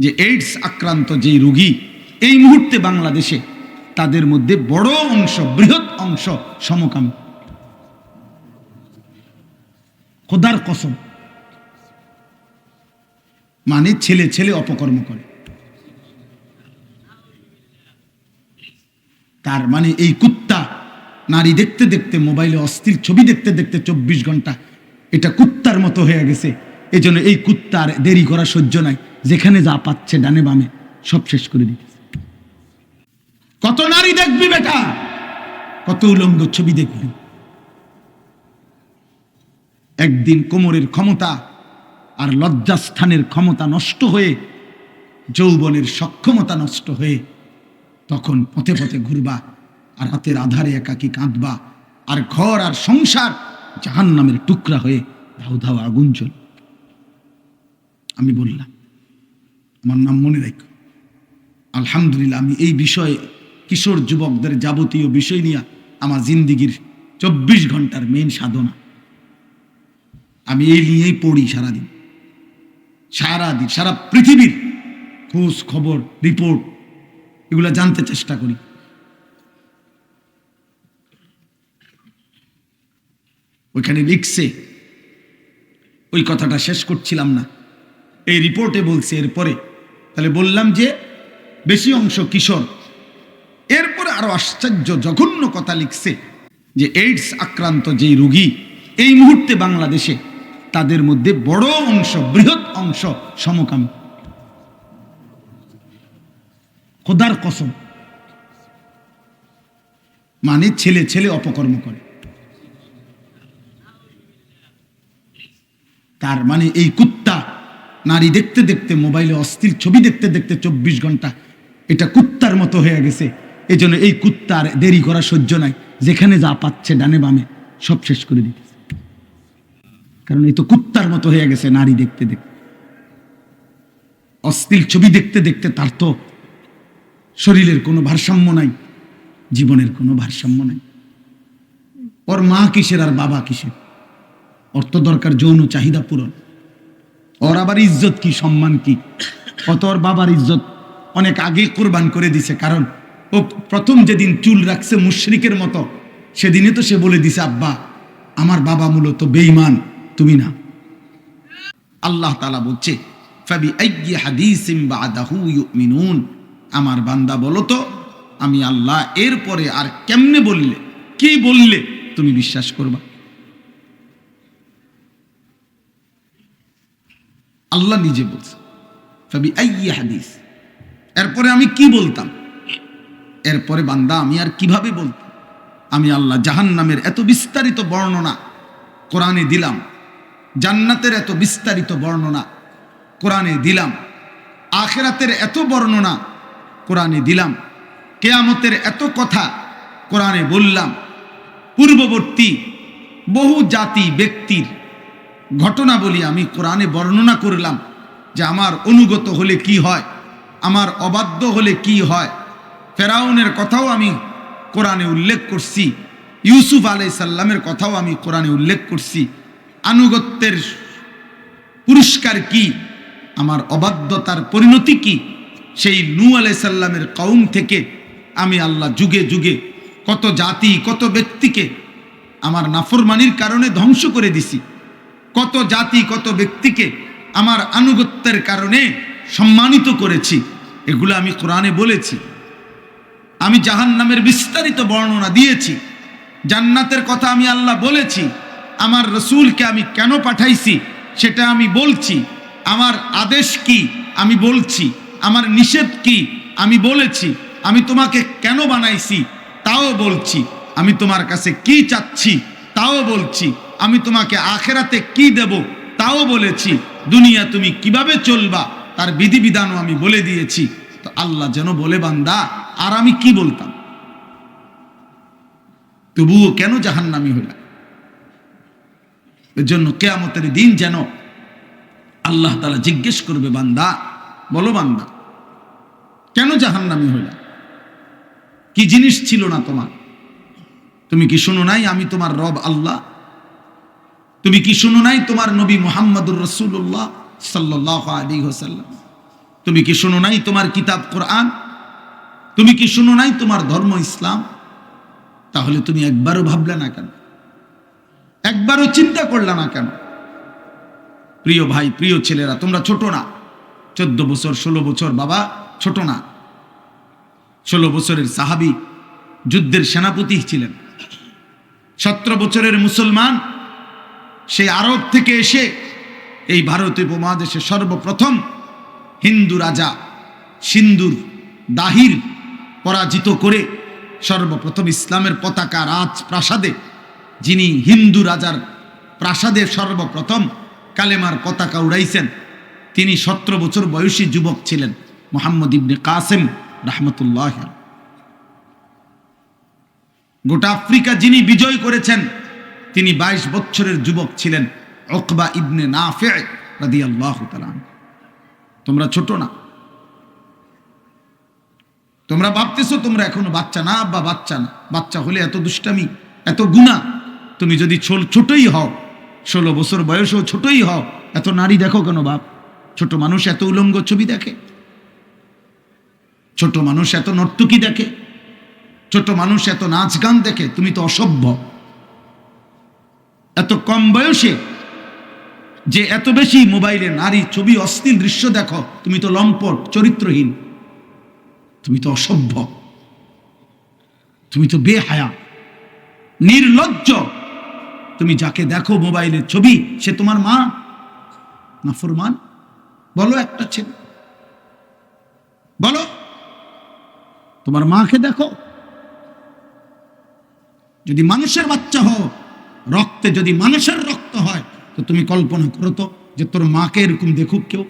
যে এইডস আক্রান্ত যেই রোগী, এই মুহূর্তে বাংলাদেশে তাদের মধ্যে বড় অংশ, বৃহৎ অংশ সমকাম। খোদার কসম। মানে ছেলে ছেলে অপকর্ম করে। তার মানে এই কুত্তা, নারী দেখতে দেখতে মোবাইলে অস্থির ছবি দেখতে দেখতে চব্বিশ ঘণ্টা, এটা কুত্তার মতো হয়ে গেছে। এই জন্য এই কুত্তার দেরি করা সহ্য নাই যেখানে যা পাচ্ছে ডানে বামে, সব শেষ করে দিতেছে। কত নারী দেখবি বেটা? কত উলঙ্গ ছবি দেখবি। একদিন কোমরের ক্ষমতা আর লজ্জাস্থানের ক্ষমতা নষ্ট হয়ে, যৌবনের সক্ষমতা নষ্ট হয়ে, তখন পথে পথে ঘুরবা আর হাতের আধারে একাকি কাঁদবা আর ঘর আর সংসার জাহান নামের টুকরা হয়ে ধাউ ধাউ আগুন চল আমি বললাম আমার নাম মনে রাখো। আলহামদুলিল্লাহ, আমি এই বিষয়ে কিশোর যুবকদের যাবতীয় বিষয় নিয়ে আমার জিন্দিগির চব্বিশ ঘণ্টার মেন সাধনা। আমি এই নিয়েই পড়ি সারাদিন। সারাদিন সারা পৃথিবীর খোঁজ খবর, রিপোর্ট, এগুলো জানতে চেষ্টা করি। ওইখানে লিখছে, ওই কথাটা শেষ করছিলাম না। এই রিপোর্টে বলছে এরপরে, তাহলে বললাম যে বেশি অংশ কিশোর। এরপরে আরও আশ্চর্য, জঘন্য কথা লিখছে যে এইডস আক্রান্ত যেই রোগী এই মুহূর্তে বাংলাদেশে তাদের মধ্যে বড় অংশ, বৃহৎ অংশ সমকামী। খোদার কসম। মানে ছেলে ছেলে অপকর্ম করে। তার মানে এই কুত্তা নারী দেখতে দেখতে, মোবাইলে অস্থির ছবি দেখতে দেখতে চব্বিশ ঘণ্টা এটা কুত্তার মতো হয়ে গেছে। এই জন্য এই কুত্তার দেরি করা সহ্য নাই যেখানে যা পাচ্ছে ডানে বামে সব শেষ করে দিতেছে। কারণ এই তো কুত্তার মতো হয়ে গেছে নারী দেখতে দেখতে। অস্থির ছবি দেখতে দেখতে তার তো শরীরের কোনো ভারসাম্য নাই, জীবনের কোনো ভারসাম্য নাই। ওর মা কিসের আর বাবা কিসের? অর্থ দরকার, যৌন চাহিদা পূরণ। ওর আবার ইজ্জত কি, সম্মান কি? কত ওর বাবার ইজ্জত অনেক আগে কোরবান করে দিছে, কারণ ও প্রথম যেদিন চুল রাখছে মুশরিকের মতো সেদিনে তো সে বলে দিছে, আব্বা, আমার বাবা মূলত বেঈমান, তুমি না। আল্লাহ তালা বলছে আমার বান্দা বলো তো, আমি আল্লাহ, এরপরে আর কেমনে বললে? কি বললে? তুমি বিশ্বাস করবা? আল্লাহ নিজে বলছে। হাদিস। এরপরে আমি কি বলতাম? এরপরে বান্দা, আমি আর কীভাবে বলতাম? আমি আল্লাহ জাহান্নামের এত বিস্তারিত বর্ণনা কোরআনে দিলাম। জান্নাতের এত বিস্তারিত বর্ণনা কোরআনে দিলাম। আখেরাতের এত বর্ণনা কোরআনে দিলাম। কেয়ামতের এত কথা কোরআনে বললাম। পূর্ববর্তী বহু জাতি, ব্যক্তির ঘটনা বলি, আমি কোরআনে বর্ণনা করলাম যে আমার অনুগত হলে কি হয়, আমার অবাধ্য হলে কি হয়। ফেরাউনের কথাও আমি কোরআনে উল্লেখ করছি, ইউসুফ আলাই সাল্লামের কথাও আমি কোরআনে উল্লেখ করছি। আনুগত্যের পুরস্কার কি? আমার অবাধ্যতার পরিণতি কি? সেই নু আলাই সাল্লামের কৌম থেকে আমি আল্লাহ যুগে যুগে কত জাতি, কত ব্যক্তিকে আমার নাফরমানির কারণে ধ্বংস করে দিছি। কত জাতি, কত ব্যক্তিকে আমার আনুগত্যের কারণে সম্মানিত করেছি, এগুলো আমি কোরআনে বলেছি। আমি জাহান নামের বিস্তারিত বর্ণনা দিয়েছি, জান্নাতের কথা আমি আল্লাহ বলেছি, আমার রসুলকে আমি কেন পাঠাইছি সেটা আমি বলছি, আমার আদেশ কি আমি বলছি, আমার নিষেধ কি আমি বলেছি, আমি তোমাকে কেন বানাইছি তাও বলছি, আমি তোমার কাছে কি চাচ্ছি তাও বলছি আমি তোমাকে আখেরাতে কি দেব তাও বলেছি। দুনিয়া তুমি কীভাবে চলবা, তার বিধিবিধানও আমি বলে দিয়েছি। তো আল্লাহ যেন বলে, বান্দা, আর আমি কি বলতাম? তবুও কেন জাহান্নামি হইলাম এর জন্য কেয়ামতের দিন যেন আল্লাহ তালা জিজ্ঞেস করবে, বান্দা, বলো বান্দা, কেন জাহান্নামি হইলাম কি জিনিস ছিল না তোমার? তুমি কি শুনো নাই আমি তোমার রব আল্লাহ? তুমি কি শুনো নাই তোমার নবী মোহাম্মদুর রসুল্লাহ সাল্লাহ আলী হোসাল্লাম তুমি কি শুনো নাই তোমার কিতাব কোরআন? তুমি কি শোনো নাই তোমার ধর্ম ইসলাম? তাহলে তুমি একবারও ভাবলে না কেন? একবারও চিন্তা করলে না কেন? প্রিয় ভাই, প্রিয় ছেলেরা, তোমরা ছোট না। চোদ্দ বছর, ষোলো বছর, বাবা, ছোট না। ষোলো বছরের সাহাবি যুদ্ধের সেনাপতি ছিলেন। সতেরো বছরের মুসলমান সেই আরব থেকে এসে এই ভারতীয় উপমহাদেশে সর্বপ্রথম হিন্দু রাজা সিন্দুর দাহির পরাজিত করে সর্বপ্রথম ইসলামের পতাকা রাজপ্রাসাদে, যিনি হিন্দু রাজার প্রাসাদে সর্বপ্রথম কালেমার পতাকা উড়াইছেন, তিনি সতেরো বছর বয়সী যুবক ছিলেন, মোহাম্মদ ইবনে কাসেম রহমতুল্লাহ গোটা আফ্রিকা যিনি বিজয় করেছেন তিনি বাইশ বছরের যুবক ছিলেন অকবা ইবনে নাফে রাদি তোমরা ছোট না। তোমরা ভাবতেছো তোমরা এখনও বাচ্চা না, বা বাচ্চা না। বাচ্চা হলে এত দুষ্টামি, এত গুণা তুমি যদি ছোটই হও, ষোলো বছর বয়সও ছোটই হও, এত নারী দেখো কেন বাপ? ছোট মানুষ এত উলঙ্গ ছবি দেখে। ছোট মানুষ এত নর্তকী দেখে। ছোট মানুষ এত নাচ গান দেখে। তুমি তো অসভ্য। এত কম বয়সে যে এত বেশি মোবাইলে নারী ছবি অশ্লীল দৃশ্য দেখো, তুমি তো লম্পট, চরিত্রহীন। তুমি তো অসভ্য। তুমি তো বেহায়া, নির্লজ্জ। তুমি যাকে দেখো মোবাইলের ছবি, সে তোমার মা না ফরমান? বলো একটা ছেলে। বলো, তোমার মাকে দেখো। যদি মানুষের বাচ্চা হও রক্তে যদি মানুষের রক্ত হয়, তো তুমি কল্পনা করো তো যে তোর মাকে এরকম দেখুক কেউ।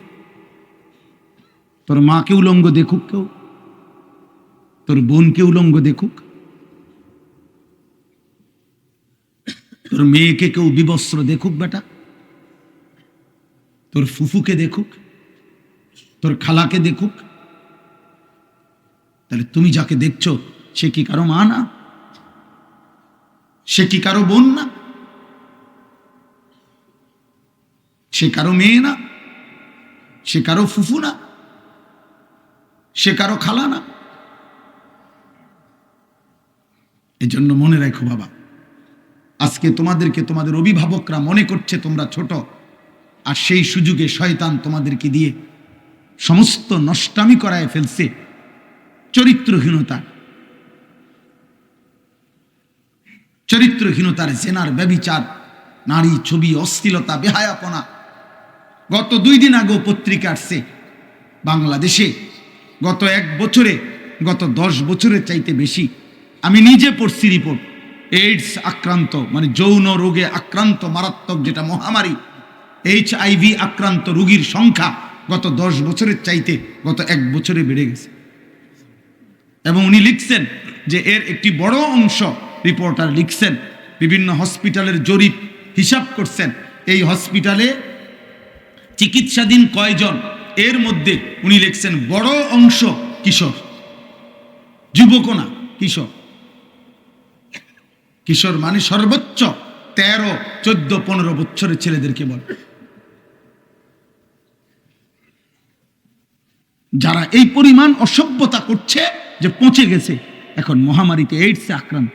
তোর মাকে উলঙ্গ দেখুক কেউ। তোর বোনকে উলঙ্গ দেখুক। তোর মেয়েকে কেউ বিবস্ত্র দেখুক বেটা। তোর ফুফুকে দেখুক। তোর খালাকে দেখুক। তাহলে তুমি যাকে দেখছ, সে কি কারও মা না? সে কি কারও বোন না? সে কারও মেয়ে না সে কারও ফুফু না সে কারও খালা না এজন্য মনে রাখো বাবা, আজকে তোমাদেরকে তোমাদের অভিভাবকরা মনে করছে তোমরা ছোট, আর সেই সুযোগে শয়তান তোমাদেরকে দিয়ে সমস্ত নষ্টামি করায় ফেলছে চরিত্রহীনতা। চরিত্রহীনতার জেনার ব্যবিচার, নারী ছবি, অশ্লীলতা, বেহায়াপনা গত দুই দিন আগেও পত্রিকা আসছে বাংলাদেশে। গত এক বছরে, গত দশ বছরের চাইতে বেশি। আমি নিজে পড়ছি রিপোর্ট। এইডস আক্রান্ত মানে যৌন রোগে আক্রান্ত মারাত্মক যেটা মহামারী এইচ আইভি আক্রান্ত রোগীর সংখ্যা গত দশ বছরের চাইতে গত এক বছরে বেড়ে গেছে। এবং উনি লিখছেন যে এর একটি বড় অংশ রিপোর্টার লিখছেন, বিভিন্ন হসপিটালের জরিপ হিসাব করছেন। এই হসপিটালে চিকিৎসাধীন কয়জন? এর মধ্যে উনি লিখছেন, বড় অংশ কিশোর যুবকও না কিশোর। কিশোর মানে সর্বোচ্চ তেরো, চোদ্দ, পনেরো বছরের ছেলেদেরকে বলে। যারা এই পরিমাণ অসভ্যতা করছে যে পৌঁছে গেছে, এখন মহামারীতে এইডসে আক্রান্ত।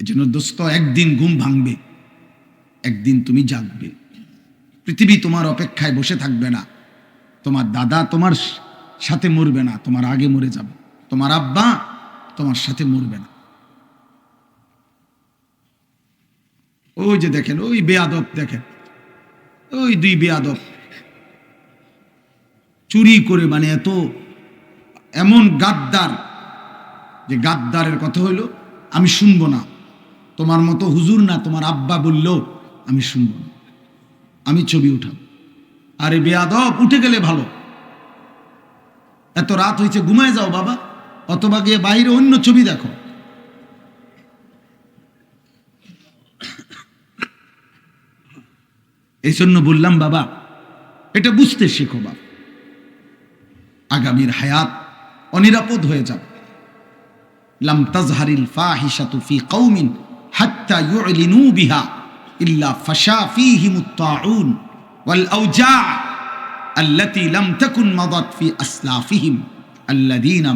এজন্য দোস্ত, একদিন ঘুম ভাঙবে। একদিন তুমি জাগবে। পৃথিবী তোমার অপেক্ষায় বসে থাকবে না। তোমার দাদা তোমার সাথে মরবে না, তোমার আগে মরে যাবে। তোমার আব্বা তোমার সাথে মরবে না। ওই যে দেখেন, ওই বেয়াদব দেখেন। ওই দুই বেয়াদব। চুরি করে মানে এত, এমন গাদ্দার। যে গাদ্দারের কথা হইল, আমি শুনব না। তোমার মতো হুজুর না তোমার আব্বা বললেও আমি শুনব। আমি ছবি উঠাব। আরে বেয়াদব, উঠে গেলে ভালো। এত রাত হয়েছে, ঘুমায় যাও বাবা। অথবা গিয়ে বাইরে অন্য ছবি দেখো। এই জন্য বললাম, বাবা, এটা বুঝতে শেখো বাবা আগামীর হায়াত অনিরাপদ হয়ে যাবে। লাম তাজহারিল ফাহিশাতু ফি কওমিন হাত্তা ইউলিনু বিহা। ইল্লা ফাশা ওয়াল লাম তাকুন মাদাত ফি আসলাফিহিম আল্লাযীনা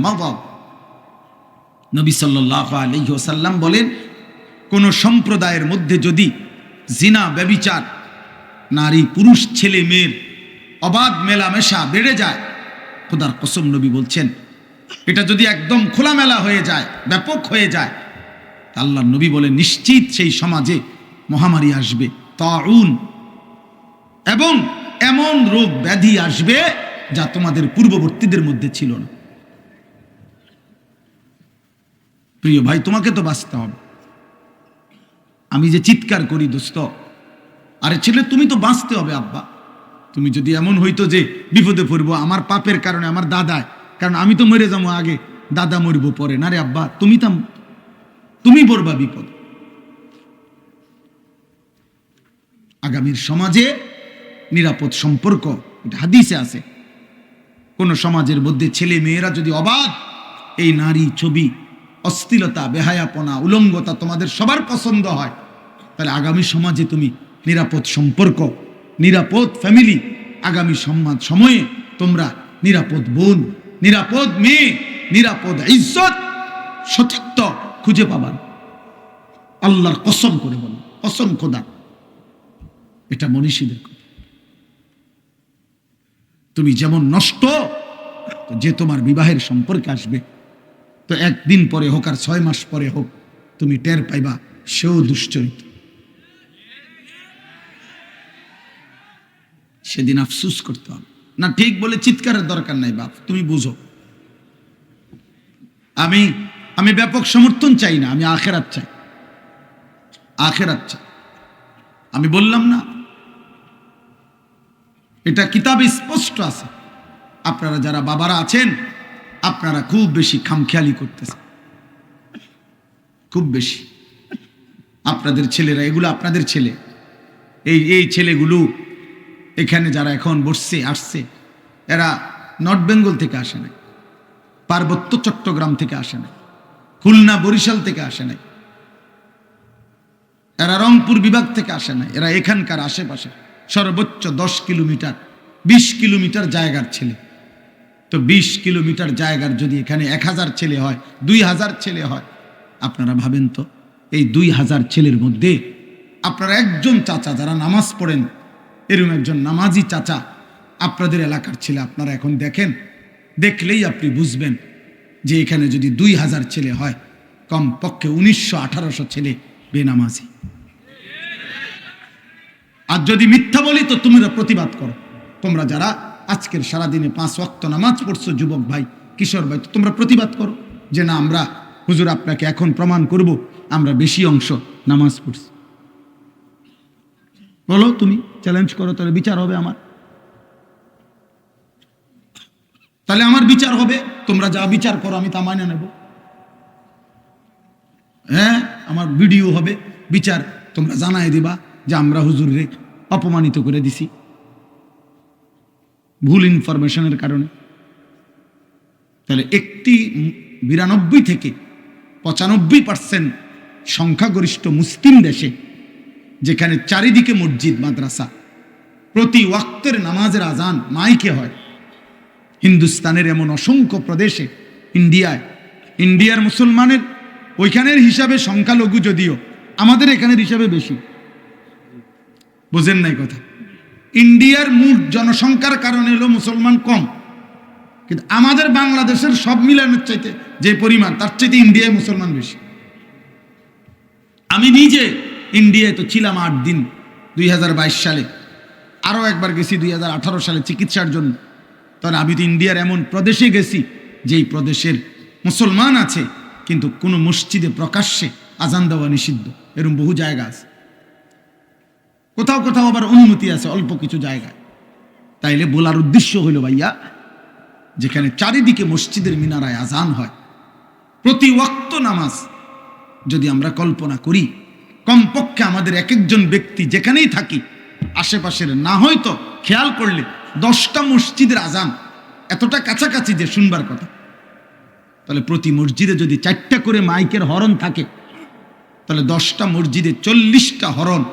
নবী সাল্লাল্লাহু আলাইহি ওয়াসাল্লাম বলেন, কোন সম্প্রদায়ের মধ্যে যদি জিনা, ব্যবিচার, নারী, পুরুষ, ছেলে, মেয়ের অবাধ মেলামেশা বেড়ে যায়, খোদার কসম নবী বলছেন, এটা যদি একদম খোলামেলা হয়ে যায়, ব্যাপক হয়ে যায় আল্লাহ নবী বলে নিশ্চিত সেই সমাজে মহামারী আসবে, তাউন। এবং এমন রোগ ব্যাধি আসবে যা তোমাদের পূর্ববর্তীদের মধ্যে ছিল না। প্রিয় ভাই, তোমাকে তো বাঁচতে হবে। আমি যে চিৎকার করি, দোস্ত, আরে ছেলে, তুমি তো বাঁচতে হবে, আব্বা। তুমি যদি এমন হইতো যে বিপদে পড়ব, আমার পাপের কারণে, আমার দাদায়, কারণ আমি তো মরে যাব আগে, দাদা মরবো পরে। না রে আব্বা, তুমি তো তুমি পড়বা বিপদ। আগামীর সমাজে নিরাপদ সম্পর্ক, এটা হাদিসে আছে। কোন সমাজের মধ্যে ছেলে মেয়েরা যদি অবাধ, এই নারী ছবি অস্থিলতা বেহায়াপনা, উলঙ্গতা তোমাদের সবার পছন্দ হয়, তাহলে আগামী সমাজে তুমি নিরাপদ সম্পর্ক, নিরাপদ ফ্যামিলি আগামী সমাজ সময়ে তোমরা নিরাপদ বোন, নিরাপদ মেয়ে, নিরাপদ ইজ্জত, সতীত্ব খুঁজে পাবার আল্লাহর কসম করে বলো, কসম খোদা। এটা মনীষীদের তুমি যেমন নষ্ট যে তোমার বিবাহের সম্পর্কে আসবে, তো একদিন পরে হোক আর ছয় মাস পরে হোক, তুমি টের পাইবা সেও দুশ্চরিত। সেদিন আফসুস করতে হবে। না, ঠিক বলে চিৎকারের দরকার নাই বাপ, তুমি বুঝো। আমি আমি ব্যাপক সমর্থন চাই না, আমি আখেরাত চাই। আখেরাত চাই। আমি বললাম না এটা কিতাবে স্পষ্ট আছে। আপনারা যারা বাবারা আছেন, আপনারা খুব বেশি খামখেয়ালি করতেছেন। খুব বেশি। আপনাদের ছেলেরা, এগুলো আপনাদের ছেলে। এই এই ছেলেগুলো এখানে যারা এখন বসছে, আসছে, এরা নর্থ বেঙ্গল থেকে আসে নাই, পার্বত্য চট্টগ্রাম থেকে আসে নাই, খুলনা, বরিশাল থেকে আসে নাই, এরা রংপুর বিভাগ থেকে আসে নাই, এরা এখানকার আশেপাশে সর্বোচ্চ দশ কিলোমিটার, বিশ কিলোমিটার জায়গার ছেলে। তো বিশ কিলোমিটার জায়গার যদি এখানে এক হাজার ছেলে হয়, দুই হাজার ছেলে হয়, আপনারা ভাবেন তো, এই দুই হাজার ছেলের মধ্যে আপনারা একজন চাচা যারা নামাজ পড়েন এরকম একজন নামাজি চাচা, আপনাদের এলাকার ছেলে আপনারা এখন দেখেন, দেখলেই আপনি বুঝবেন যে এখানে যদি দুই হাজার ছেলে হয়, কমপক্ষে উনিশশো আঠারোশো ছেলে বেনামাজি। আর যদি মিথ্যা বলি, তো তোমরা প্রতিবাদ করো। তোমরা যারা আজকের সারাদিনে পাঁচ ওয়াক্ত নামাজ পড়ছো, যুবক ভাই, কিশোর ভাই তোমরা প্রতিবাদ করো যে না, আমরা, হুজুর আপনাকে এখন প্রমাণ করব, আমরা বেশি অংশ নামাজ পড়ছি। বলো তুমি চ্যালেঞ্জ করো, তাহলে বিচার হবে আমার। তাহলে আমার বিচার হবে, তোমরা যা বিচার করো, আমি তা মানে নেব। হ্যাঁ আমার ভিডিও হবে, বিচার তোমরা জানাই দিবা। যে আমরা হুজুরে অপমানিত করে দিছি। ভুল ইনফরমেশনের কারণে। তাহলে একটি বিরানব্বই থেকে পঁচানব্বই পার্সেন্ট সংখ্যাগরিষ্ঠ মুসলিম দেশে, যেখানে চারিদিকে মসজিদ, মাদ্রাসা, প্রতি ওয়াক্তের নামাজের আজান মাইকে হয়। হিন্দুস্তানের এমন অসংখ্য প্রদেশে, ইন্ডিয়ায়, ইন্ডিয়ার মুসলমানের ওইখানের হিসাবে সংখ্যালঘু যদিও, আমাদের এখানের হিসাবে বেশি। বোঝেন নাই কথা। ইন্ডিয়ার মোট জনসংখ্যার কারণে হলো মুসলমান কম। কিন্তু আমাদের বাংলাদেশের সব মিলানোর চাইতে যে পরিমাণ, তার চাইতে ইন্ডিয়ায় মুসলমান বেশি। আমি নিজে ইন্ডিয়ায় তো ছিলাম আট দিন, দুই হাজার বাইশ সালে। আরও একবার গেছি দুই হাজার আঠারো সালে চিকিৎসার জন্য। তখন আমি তো ইন্ডিয়ার এমন প্রদেশে গেছি, যেই প্রদেশের মুসলমান আছে, কিন্তু কোনো মসজিদে প্রকাশ্যে আজান দেওয়া নিষিদ্ধ। এরকম বহু জায়গা আছে। কোথাও কোথাও আবার অনুমতি আছে অল্প কিছু জায়গায়। তাইলে বলার উদ্দেশ্য হইল ভাইয়া, যেখানে চারিদিকে মসজিদের মিনারায় আজান হয়। প্রতি ওয়াক্ত নামাজ যদি আমরা কল্পনা করি, কমপক্ষে আমাদের এক একজন ব্যক্তি যেখানেই থাকি, আশেপাশের না হয়তো খেয়াল করলে দশটা মসজিদের আজান এতটা কাছাকাছি যে শুনবার কথা। তাহলে প্রতি মসজিদে যদি চারটা করে মাইকের হরণ থাকে, তাহলে দশটা মসজিদে চল্লিশটা হরন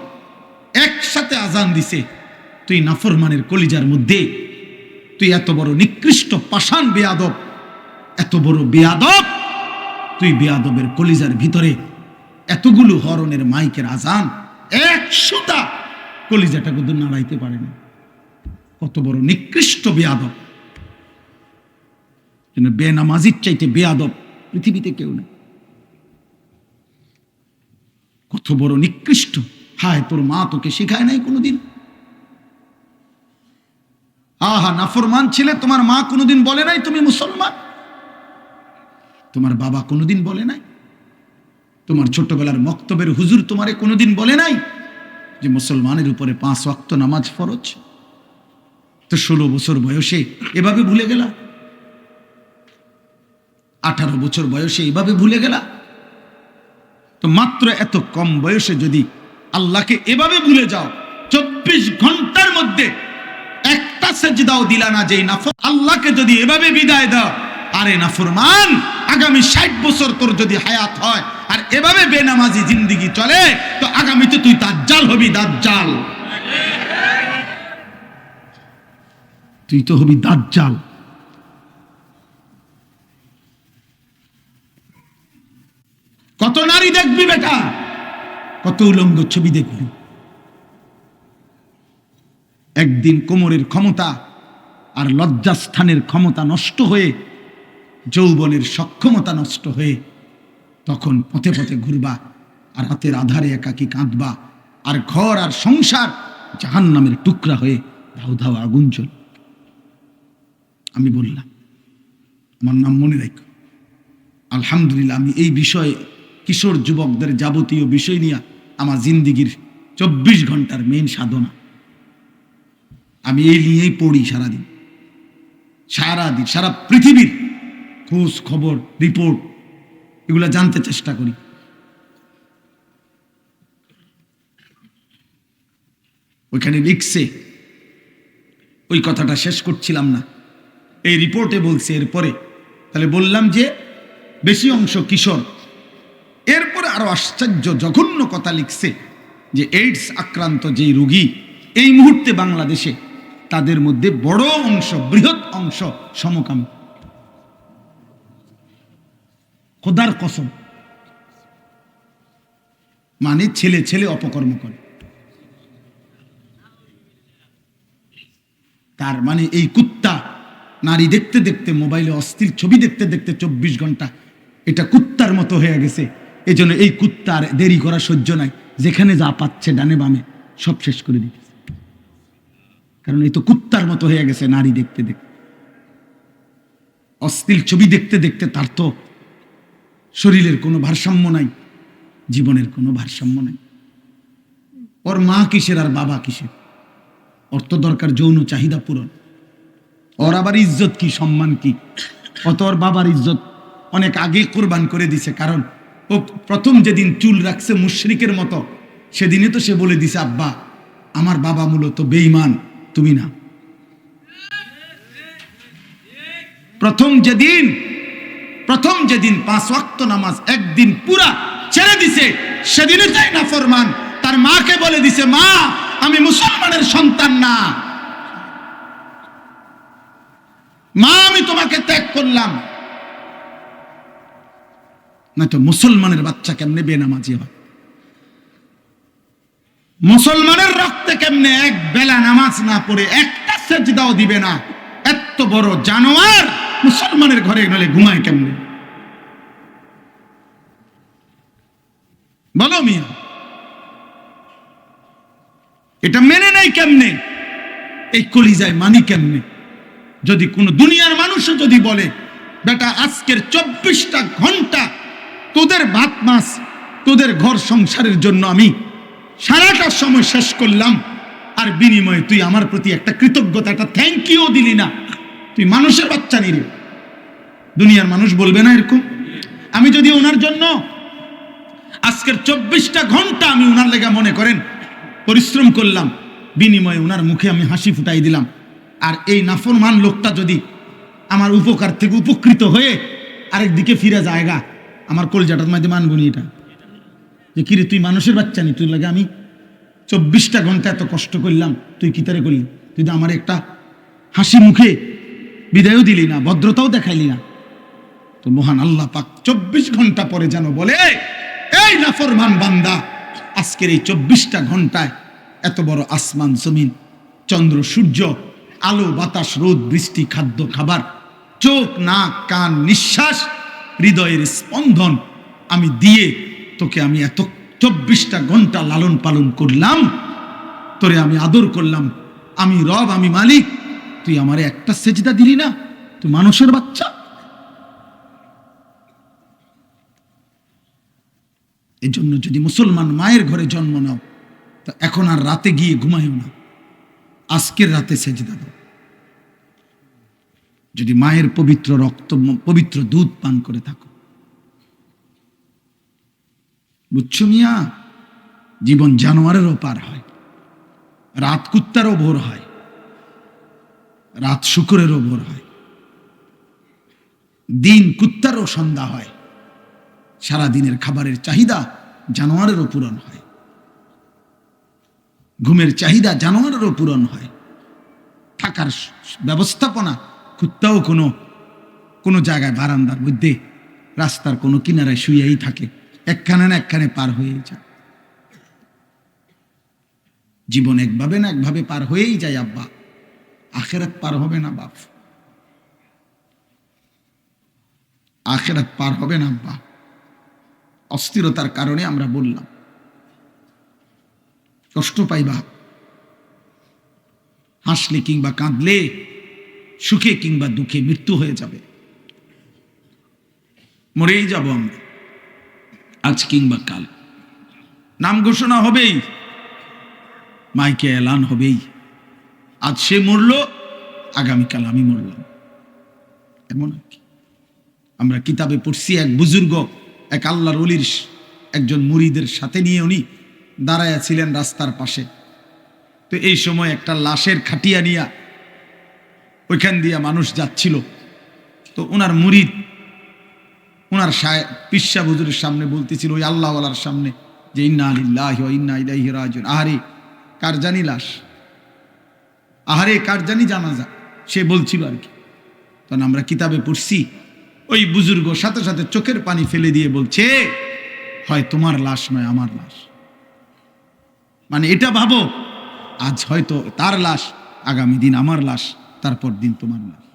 একসাথে আজান দিছে। তুই নাফরমানের কলিজার মধ্যে, তুই এত বড় নিকৃষ্ট পাষাণ বেয়াদব, এত বড় বেয়াদব, তুই বেয়াদবের কলিজার ভিতরে এতগুলো হরণের মাইকের আজান, একশোটা কলিজাটা কিন্তু নাড়াইতে পারে না। কত বড় নিকৃষ্ট বেয়াদব। বেনামাজির চাইতে বেয়াদব পৃথিবীতে কেউ নেই। কত বড় নিকৃষ্ট হায়, তোর মা তোকে শেখায় নাই কোনোদিন? আহা, নাফরমান ছেলে, তোমার মা কোনোদিন বলে নাই তুমি মুসলমান? তোমার বাবা কোনোদিন বলে নাই? তোমার ছোটবেলার মক্তবের হুজুর তোমারে কোনোদিন বলে নাই যে মুসলমানের উপরে পাঁচ ওয়াক্ত নামাজ ফরজ? তো ষোলো বছর বয়সে এভাবে ভুলে গেলা? আঠারো বছর বয়সে এভাবে ভুলে গেলা? তো মাত্র এত কম বয়সে যদি আল্লাহকে এভাবে ভুলে যাও। চব্বিশ ঘণ্টার মধ্যে একটা সেজদাও দিলা না যেই নাফর। আল্লাহকে যদি এভাবে বিদায় দাও, আরে নাফরমান, আগামী ষাট বছর তোর যদি হায়াত হয়, আর এভাবে বেনামাজি জিন্দিগি চলে, তো আগামীতে তুই দাজ্জাল হবি, দাজ্জাল। তুই তো হবি দাজ্জাল। কত নারী দেখবি বেটা? কত উলঙ্গ ছবি দেখবি একদিন কোমরের ক্ষমতা আর লজ্জাস্থানের ক্ষমতা নষ্ট হয়ে, যৌবনের সক্ষমতা নষ্ট হয়ে, তখন পথে পথে ঘুরবা আর হাতের আধারে একাকি কাঁদবা আর ঘর আর সংসার জাহান নামের টুকরা হয়ে ধাউ ধাউ আগুন চল আমি বললাম, আমার নাম মনে রাখো। আলহামদুলিল্লাহ, আমি এই বিষয়ে কিশোর যুবকদের যাবতীয় বিষয় নিয়ে আমার জিন্দিগির চব্বিশ ঘণ্টার মেন সাধনা। আমি এই নিয়েই পড়ি সারাদিন। সারাদিন, সারা পৃথিবীর খোঁজ খবর রিপোর্ট এগুলো জানতে চেষ্টা করি। ওইখানে লিখছে, ওই কথাটা শেষ করছিলাম না। এই রিপোর্টে বলছে, এরপরে তাহলে বললাম যে, বেশি অংশ কিশোর এরপরে আরও আশ্চর্য, জঘন্য কথা লিখছে যে এইডস আক্রান্ত যেই রোগী এই মুহূর্তে বাংলাদেশে, তাদের মধ্যে বড় অংশ, বৃহৎ অংশ সমকামী। খোদার কসম। মানে ছেলে ছেলে অপকর্ম করে। তার মানে এই কুত্তা, নারী দেখতে দেখতে মোবাইলে অস্থির ছবি দেখতে দেখতে চব্বিশ ঘণ্টা, এটা কুত্তার মতো হয়ে গেছে। এই জন্য এই কুত্তার দেরি করা সহ্য নাই। যেখানে যা পাচ্ছে ডানে বামে, সব শেষ করে দিতেছে। কারণ এই তো কুত্তার মতো হয়ে গেছে নারী দেখতে দেখতে। অশ্লীল ছবি দেখতে দেখতে তার তো শরীরের কোনো ভারসাম্য নাই, জীবনের কোনো ভারসাম্য নাই। ওর মা কিসের আর বাবা কিসের? ওর তো দরকার যৌন চাহিদা পূরণ। ওর আবার ইজ্জত কি, সম্মান কি? অত ওর বাবার ইজ্জত অনেক আগে কোরবান করে দিছে, কারণ ও প্রথম যেদিন চুল রাখছে মুশরিকের মতো সেদিনে তো সে বলে দিছে, আব্বা, আমার বাবা মূলত বেঈমান, তুমি না। প্রথম যেদিন প্রথম যেদিন পাঁচ ওয়াক্ত নামাজ একদিন পুরা ছেড়ে দিছে সেদিনে তাই না ফরমান? তার মাকে বলে দিছে, মা, আমি মুসলমানের সন্তান না। মা, আমি তোমাকে ত্যাগ করলাম। না তো মুসলমানের বাচ্চা কেমনে বেনামাজি হয়? মুসলমানের রক্তে কেমনে এক বেলা নামাজ না পড়ে একটা সেজদাও দিবে না? এত বড় জানোয়ার মুসলমানের ঘরে গেলে ঘুমায় কেমনে? বলো মিয়া, এটা মেনে নেই কেমনে? এই কলিজায় মানি কেমনে? যদি কোনো দুনিয়ার মানুষও যদি বলে, বেটা, আজকের চব্বিশটা ঘণ্টা তোদের ভাত মাস তোদের ঘর সংসারের জন্য আমি সারাটা সময় শেষ করলাম। আর বিনিময়ে তুই আমার প্রতি একটা কৃতজ্ঞতা, একটা থ্যাংক ইউ দিলি না। তুই মানুষের বাচ্চা নিলি দুনিয়ার মানুষ বলবে না এরকম। আমি যদি ওনার জন্য আজকের চব্বিশটা ঘণ্টা আমি ওনার লেগা মনে করেন, পরিশ্রম করলাম, বিনিময়ে ওনার মুখে আমি হাসি ফুটাই দিলাম। আর এই নাফরমান লোকটা যদি আমার উপকার থেকে উপকৃত হয়ে আরেক দিকে ফিরে জায়গা আমার কলজাটার মধ্যে মানবনি এটা। যে কিরে, তুই মানুষের বাচ্চা নি তুই লাগে আমি চব্বিশটা ঘণ্টা এত কষ্ট করলাম, তুই কি তারে করলি? তুই তো আমার একটা হাসি মুখে বিদায়ও দিলি না, ভদ্রতাও দেখাইলি না। তো মহান আল্লাহ পাক চব্বিশ ঘণ্টা পরে যেন বলে এই নাফরমান বান্দা, আজকের এই চব্বিশটা ঘন্টায় এত বড় আসমান, জমিন, চন্দ্র, সূর্য, আলো, বাতাস, রোদ, বৃষ্টি, খাদ্য, খাবার, চোখ, নাক, কান, নিঃশ্বাস হৃদয়ের স্পন্দন আমি দিয়ে তোকে আমি এত চব্বিশটা ঘণ্টা লালন পালন করলাম। তোরে আমি আদর করলাম। আমি রব, আমি মালিক। তুই আমারে একটা সেজদা দিলি না? তুই মানুষের বাচ্চা। এই জন্য যদি মুসলমান মায়ের ঘরে জন্ম নাও, তা এখন আর রাতে গিয়ে ঘুমাইও না। আজকের রাতে সেজদা দাও। যদি মায়ের পবিত্র রক্ত, পবিত্র দুধ পান করে থাকো। বুঝছ মিয়া? জীবন জানোয়ারেরও পার হয়, রাত কুত্তারও ভোর হয়, রাত শুকুরেরও ভোর হয়, দিন কুত্তারও সন্ধ্যা হয় সারা দিনের খাবারের চাহিদা জানোয়ারেরও পূরণ হয়। ঘুমের চাহিদা জানোয়ারেরও পূরণ হয়, থাকার ব্যবস্থাপনা কুত্তাও কোনো কোনো জায়গায় বারান্দার মধ্যে, রাস্তার কোনো কিনারায় শুয়েই থাকে। একখানে না একখানে পার হয়ে যায়। জীবন একভাবে না একভাবে পার হয়েই যায়, আব্বা। আখেরাত পার হবে না, বাপ। আখেরাত পার হবে না, আব্বা। অস্থিরতার কারণে আমরা বললাম, কষ্ট পাইবা হাসলে কিংবা কাঁদলে সুখে কিংবা দুঃখে মৃত্যু হয়ে যাবে। মরেই যাব আমরা। আজ কিংবা কাল। নাম ঘোষণা হবেই। মাইকে এলান হবেই। আজ সে মরল, আগামীকাল আমি মরলাম। এমন আর কি। আমরা কিতাবে পড়ছি এক বুজুর্গ, এক আল্লাহর অলির একজন মুরিদের সাথে নিয়ে উনি দাঁড়ায়া ছিলেন রাস্তার পাশে। তো এই সময় একটা লাশের খাটিয়া নিয়া ওইখান দিয়া মানুষ যাচ্ছিল। তো ওনার মুরিদ ওনার পিসা বুজুরের সামনে বলতেছিল, ওই আল্লাহওয়ালার সামনে যে ইন্না আলিল্লাহ ইন্না ইলাইহি রাজিউন। আহারে, কার জানি লাশ? আহারে, কার জানি জানাজা? সে বলছিল আর কি। তখন আমরা কিতাবে পড়ছি, ওই বুজুর্গ সাথে সাথে চোখের পানি ফেলে দিয়ে বলছে, হয় তোমার লাশ নয়, আমার লাশ। মানে এটা ভাবো, আজ হয়তো তার লাশ, আগামী দিন আমার লাশ। তারপর দিন তোমার লাশ